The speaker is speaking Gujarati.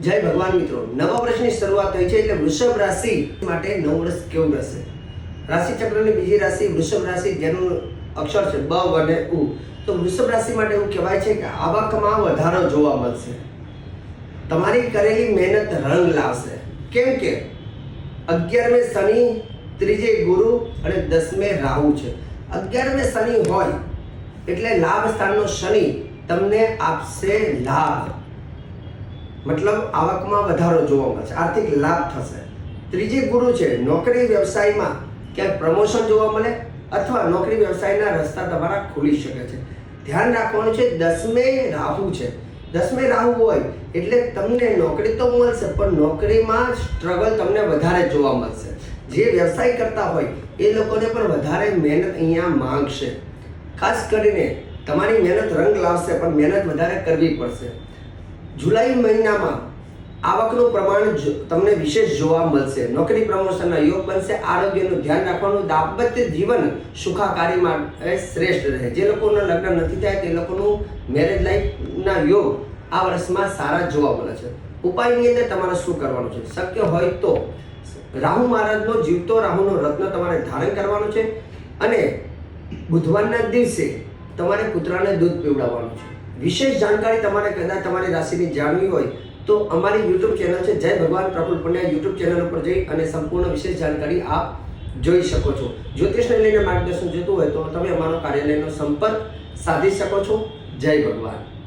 જય ભગવાન મિત્રો. નવા વર્ષની શરૂઆત થઈ છે એટલે વૃષભ રાશિ માટે નવ વર્ષ કેવું રહેશે? રાશિ ચક્રની બીજી રાશિ વૃષભ રાશિ જેનું અક્ષર છે બ અને ઉ. તો વૃષભ રાશિ માટે એવું કહેવાય છે કે આવકમાં વધારો જોવા મળશે. તમારી કરેલી મહેનત રંગ લાવશે. કેમ કે અગિયારમે શનિ, ત્રીજે ગુરુ અને દસમે રાહુ છે. અગિયારમે શનિ હોય એટલે લાભ સ્થાનનો શનિ તમને આપશે લાભ. મતલબ આવકમાં વધારો જોવા મળશે આર્થિક લાભ થશે. ત્રીજી ગુરુ છે, નોકરી વ્યવસાયમાં ક્યાંક પ્રમોશન જોવા મળે અથવા નોકરી વ્યવસાયના રસ્તા તમારા ખુલી શકે છે. ધ્યાન રાખવાનું છે, દસમે રાહુ છે. દસમે રાહુ હોય એટલે તમને નોકરી તો મળશે, પણ નોકરીમાં સ્ટ્રગલ તમને વધારે જોવા મળશે. જે વ્યવસાય કરતા હોય એ લોકોને પણ વધારે મહેનત અહીંયા માંગશે. ખાસ કરીને તમારી મહેનત રંગ લાવશે, પણ મહેનત વધારે કરવી પડશે. જુલાઈ મહિનામાં આવકનું પ્રમાણ તમને વિશેષ જોવા મળશે. નોકરી પ્રમોશનના યોગ બનશે, આરોગ્યનું ધ્યાન રાખવાનું, દાંપત્ય જીવન સુખાકારી માટે શ્રેષ્ઠ રહે. જે લોકોના લગ્ન નથી થાય, તે લોકોનું મેરેજ લાઈફના યોગ આ વર્ષમાં સારા જોવા મળે છે. ઉપાયની અંદર તમારે શું કરવાનું છે? શક્ય હોય તો રાહુ મહારાજનો જીવતો રાહુનો રત્ન તમારે ધારણ કરવાનું છે અને બુધવારના દિવસે તમારે કૂતરાને દૂધ પીવડાવવાનું છે. વિશેષ જાણકારી તમારે કદાચ તમારી રાશિની જાણવી હોય તો અમારી યુટ્યુબ ચેનલ છે. જય ભગવાન પ્રફુલ પંડ્યા યુટ્યુબ ચેનલ ઉપર જઈ અને સંપૂર્ણ વિશેષ જાણકારી આપ જોઈ શકો છો. જ્યોતિષને લઈને માર્ગદર્શન જોતું હોય તો તમે અમારો કાર્યાલયનો સંપર્ક સાધી શકો છો. જય ભગવાન.